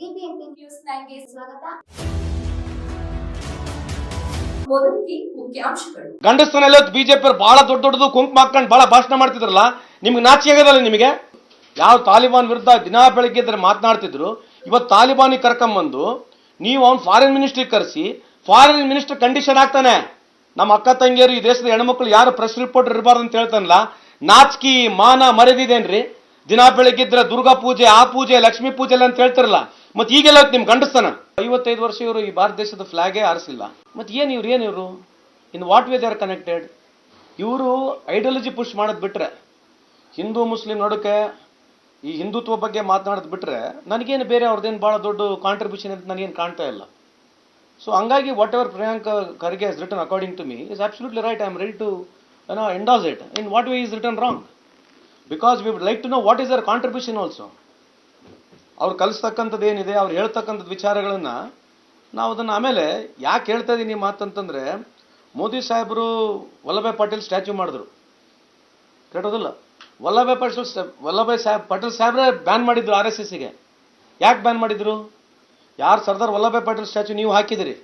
News ಸ್ವಾಗತ. ಗಂಡಸ್ತನೆಲ್ಲ BJP ಬಹಳ ದೊಡ್ಡ ದೊಡ್ಡದು ಕುಂಕುಮ ಹಾಕೊಂಡು ಬಹಳ ಭಾಷಣ ಮಾಡ್ತಿದ್ರಲ್ಲ, ನಿಮ್ಗೆ ನಾಚಿಕೆ ಆಗದಲ್ಲ ನಿಮಗೆ? ಯಾವ ತಾಲಿಬಾನ್ ವಿರುದ್ಧ ದಿನಾ ಬೆಳಗ್ಗೆ ಇದ್ರೆ ಮಾತನಾಡ್ತಿದ್ರು ಇವತ್ತು ತಾಲಿಬಾನ್ ಕರ್ಕೊಂಬಂದು ನೀವು ಅವ್ನು ಫಾರಿನ್ ಮಿನಿಸ್ಟ್ರಿಗೆ ಕರೆಸಿ ಫಾರಿನ್ ಮಿನಿಸ್ಟರ್ ಕಂಡೀಷನ್ ಆಗ್ತಾನೆ. ನಮ್ಮ ಅಕ್ಕ ತಂಗಿಯರು ಈ ದೇಶದ ಹೆಣ್ಮಕ್ಳು ಯಾರು ಪ್ರೆಸ್ ರಿಪೋರ್ಟರ್ ಇರಬಾರ್ದು ಅಂತ ಹೇಳ್ತಾನಲ್ಲ, ನಾಚಿಕೆ ಮಾನ ಮರೆದಿದೇನ್ರಿ? ದಿನಾ ಬೆಳಗ್ಗಿದ್ರೆ ದುರ್ಗಾ ಪೂಜೆ, ಆ ಪೂಜೆ, ಲಕ್ಷ್ಮೀ ಪೂಜೆ ಅಂತ ಹೇಳ್ತಿರಲ್ಲ ಮತ್ತೆ ಈಗೆಲ್ಲ ನಿಮ್ ಗಂಡಸ್ತಾನ? ಐವತ್ತೈದು ವರ್ಷ ಇವರು ಈ ಭಾರತ ದೇಶದ ಫ್ಲಾಗೇ ಆರಿಸಿಲ್ಲ ಮತ್ತೆ ಏನು ಇವ್ರು, ಏನು ಇವರು? In what way they are connected ಇವರು ಐಡಿಯಾಲಜಿ ಪುಷ್ ಮಾಡೋದು ಬಿಟ್ರೆ, ಹಿಂದೂ, ಮುಸ್ಲಿಂ ನಡುಕೆ ಈ ಹಿಂದುತ್ವ ಬಗ್ಗೆ ಮಾತನಾಡೋದು ಬಿಟ್ರೆ ನನಗೇನು ಬೇರೆ ಅವ್ರದ್ದೇನು ಭಾಳ ದೊಡ್ಡ ಕಾಂಟ್ರಿಬ್ಯೂಷನ್ ಅಂತ ನನಗೇನು ಕಾಣ್ತಾ ಇಲ್ಲ. ಸೊ ಹಂಗಾಗಿ whatever Priyanka Kharge is written according to me is absolutely right I am ready to endorse it in what way is written wrong because we would like to know what is their contribution also ಅವ್ರು ಕಲಿಸ್ತಕ್ಕಂಥದ್ದು ಏನಿದೆ ಅವ್ರು ಹೇಳ್ತಕ್ಕಂಥದ್ದು ವಿಚಾರಗಳನ್ನು ನಾವು ಅದನ್ನು ಆಮೇಲೆ ಯಾಕೆ ಹೇಳ್ತಾ ಇದ್ದೀನಿ ಮಾತಂತಂದರೆ, ಮೋದಿ ಸಾಹೇಬರು ವಲ್ಲಭಾಯ್ ಪಟೇಲ್ ಸ್ಟ್ಯಾಚ್ಯೂ ಮಾಡಿದ್ರು. ಕೇಳೋದಿಲ್ಲ. ವಲ್ಲಭಾಯ್ ಪಟೇಲ್ ವಲ್ಲಭಾಯ್ ಸಾಹೇಬ್, ಪಟೇಲ್ ಸಾಹೇಬ್ರೆ ಬ್ಯಾನ್ ಮಾಡಿದ್ರು ಆರ್ ಎಸ್ ಯಾಕೆ ಬ್ಯಾನ್ ಮಾಡಿದ್ರು? ಯಾರು ಸರ್ದಾರ್ ವಲ್ಲಭಾಯ್ ಪಟೇಲ್ ಸ್ಟ್ಯಾಚು ನೀವು ಹಾಕಿದಿರಿ.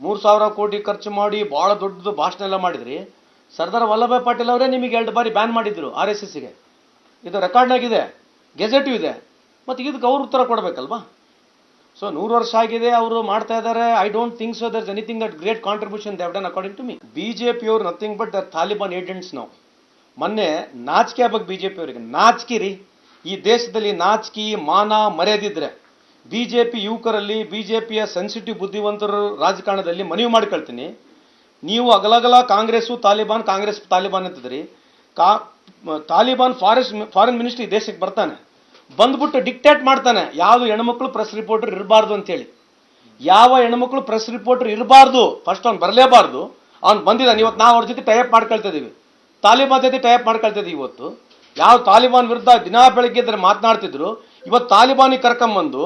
ಮೂರು ಸಾವಿರ ಕೋಟಿ ಖರ್ಚು ಮಾಡಿ ಭಾಳ ದೊಡ್ಡದು ಭಾಷಣ ಎಲ್ಲ ಮಾಡಿದ್ರಿ. ಸರ್ದಾರ್ ವಲ್ಲಭಾಯ್ ಪಟೇಲ್ ಅವರೇ ನಿಮಗೆ ಎರಡು ಬಾರಿ ಬ್ಯಾನ್ ಮಾಡಿದ್ರು ಆರ್ ಎಸ್ ಎಸ್ಸಿಗೆ. ಇದು ರೆಕಾರ್ಡ್ನಾಗಿದೆ ಗೆಜೆಟು ಇದೆ. ಮತ್ತು ಇದಕ್ಕೆ ಅವ್ರ ಉತ್ತರ ಕೊಡಬೇಕಲ್ವಾ? ಸೊ ನೂರು ವರ್ಷ ಆಗಿದೆ ಅವರು ಮಾಡ್ತಾ ಇದ್ದಾರೆ I don't think so there's anything that great contribution they've done according to me B J ಪಿಯವ್ರು nothing but their Taliban agents ನಾವು ಮೊನ್ನೆ ನಾಚಿಕೆ ಆಗ್ಬೇಕು ಬಿ ಜೆ ಪಿಯವರಿಗೆ ನಾಚಿಕೆ ರೀ ಈ ದೇಶದಲ್ಲಿ ನಾಚಿಕೆ, ಮಾನ ಮರ್ಯಾದಿದ್ರೆ. ಬಿ ಜೆ ಪಿ ಯುವಕರಲ್ಲಿ ಬಿ ಜೆ ಪಿಯ ಸೆನ್ಸಿಟಿವ್ ಬುದ್ಧಿವಂತರು ರಾಜಕಾರಣದಲ್ಲಿ ಮನವಿ ಮಾಡ್ಕೊಳ್ತೀನಿ. ನೀವು ಅಗಲಗಲ ಕಾಂಗ್ರೆಸ್ಸು ತಾಲಿಬಾನ್ ಕಾಂಗ್ರೆಸ್ ತಾಲಿಬಾನ್ ಅಂತಿದ್ರಿ. ಕಾ ತಾಲಿಬಾನ್ ಫಾರೆಸ್ಟ್ ಫಾರಿನ್ ಮಿನಿಸ್ಟ್ರಿ ದೇಶಕ್ಕೆ ಬರ್ತಾನೆ. ಬಂದ್ಬಿಟ್ಟು ಡಿಕ್ಟೇಟ್ ಮಾಡ್ತಾನೆ. ಯಾವ ಹೆಣ್ಮಕ್ಳು ಪ್ರೆಸ್ ರಿಪೋರ್ಟರ್ ಇರಬಾರ್ದು ಅಂತೇಳಿ. ಯಾವ ಹೆಣ್ಮಕ್ಳು ಪ್ರೆಸ್ ರಿಪೋರ್ಟರ್ ಇರಬಾರ್ದು? ಫಸ್ಟ್ ಅವ್ನು ಬರಲೇಬಾರ್ದು. ಅವ್ನು ಬಂದಿದ್ದಾನೆ. ಇವತ್ತು ನಾವು ಅವ್ರ ಜೊತೆ ಟೈಪ್ ಮಾಡ್ಕೊಳ್ತಾ ಇದೀವಿ. ತಾಲಿಬಾನ್ ಜೊತೆ ಟೈಪ್ ಮಾಡ್ಕೊಳ್ತಾ ಇದೀವಿ ಇವತ್ತು. ಯಾವ ತಾಲಿಬಾನ್ ವಿರುದ್ಧ ದಿನಾ ಬೆಳಗ್ಗೆ ಇದ್ರೆ ಮಾತನಾಡ್ತಿದ್ರು. ಇವತ್ತು ತಾಲಿಬಾನಿಗೆ ಕರ್ಕೊಂಬಂದು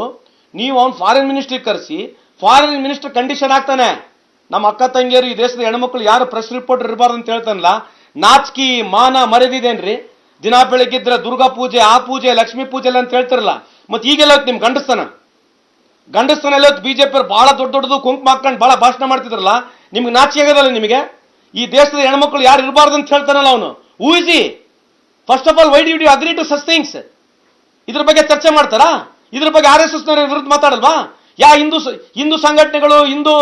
ನೀವು ಅವ್ನು ಫಾರಿನ್ ಮಿನಿಸ್ಟ್ರಿಗೆ ಕರೆಸಿ ಫಾರಿನ್ ಮಿನಿಸ್ಟರ್ ಕಂಡೀಷನ್ ಆಗ್ತಾನೆ. ನಮ್ಮ ಅಕ್ಕ ತಂಗಿಯರು ಈ ದೇಶದ ಹೆಣ್ಮಕ್ಳು ಯಾರು ಪ್ರೆಸ್ ರಿಪೋರ್ಟರ್ ಇರಬಾರ್ದು ಅಂತ ಹೇಳ್ತಾನಲ್ಲ, ನಾಚಿಕೆ, ಮಾನ ಮರೆದಿದೇನ್ರಿ ದಿನಾ ಬೆಳಗ್ಗಿದ್ರೆ ದುರ್ಗಾ ಪೂಜೆ, ಆ ಪೂಜೆ, ಲಕ್ಷ್ಮೀ ಪೂಜೆ ಎಲ್ಲ ಅಂತ ಹೇಳ್ತಿರಲ್ಲ. ಮತ್ತೆ ಈಗೆಲ್ಲ ನಿಮ್ ಗಂಡಸ್ತಾನ ಜೆ ಬಿಜೆಪಿ ಬಹಳ ದೊಡ್ಡ ದೊಡ್ಡದು ಕುಂಕುಮ ಹಾಕೊಂಡು ಬಹಳ ಭಾಷಣ ಮಾಡ್ತಿದ್ರಲ್ಲ, ನಿಮ್ಗೆ ನಾಚಿಕೆ ಆಗದಲ್ಲ ನಿಮಗೆ? ಈ ದೇಶದ ಹೆಣ್ಮಕ್ಳು ಯಾರು ಇರಬಾರ್ದು ಅಂತ ಹೇಳ್ತಾನಲ್ಲ ಅವನು. ಊಸಿ first of all why do you agree to such things ಇದ್ರ ಬಗ್ಗೆ ಚರ್ಚೆ ಮಾಡ್ತಾರಾ? ಇದ್ರ ಬಗ್ಗೆ ಆರ್ ಎಸ್ ವಿರುದ್ಧ ಮಾತಾಡಲ್ವಾ? ಯಾ ಹಿಂದೂ ಹಿಂದೂ ಸಂಘಟನೆಗಳು, ಹಿಂದೂ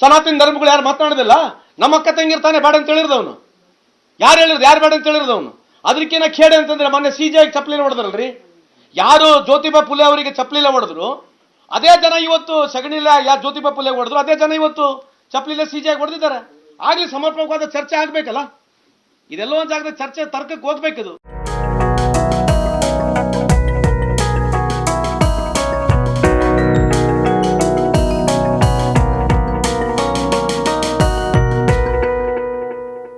ಸನಾತನ ಧರ್ಮಗಳು ಯಾರು ಮಾತನಾಡೋದಿಲ್ಲ? ನಮ್ಮ ಅಕ್ಕ ತಂಗಿರ್ತಾನೆ ಬೇಡ ಅಂತ ಹೇಳಿರ್ದವನು ಯಾರು ಹೇಳಿದ್ರು ಯಾರು ಬೇಡ ಅಂತ ಹೇಳಿರ್ದವನು ಅದಕ್ಕಿಂತ ಖೇಡೆ ಅಂತಂದ್ರೆ ಮೊನ್ನೆ ಸಿ ಜಿ ಚಪ್ಪಲಿನ ಹೊಡೆದ್ರಲ್ರಿ? ಯಾರು ಜ್ಯೋತಿಬಾ ಪುಲೆ ಅವರಿಗೆ ಚಪ್ಪಲಿಲ್ಲ ಹೊಡೆದ್ರು? ಅದೇ ಜನ ಇವತ್ತು ಸಗಣಿಲ್ಲ ಯಾರು ಜ್ಯೋತಿಬಾ ಪುಲೆ ಹೊಡೆದ್ರು, ಅದೇ ಜನ ಇವತ್ತು ಚಪ್ಪಲಿಲ್ಲ ಸಿ ಜಿ ಹೊಡೆದಿದ್ದಾರೆ. ಆಗ್ಲಿ ಸಮರ್ಪಕವಾದ ಚರ್ಚೆ ಆಗ್ಬೇಕಲ್ಲ? ಇದೆಲ್ಲ ಒಂದು ಜಾಗದ ಚರ್ಚೆ, ತರ್ಕಕ್ಕೆ ಹೋಗ್ಬೇಕಿದು.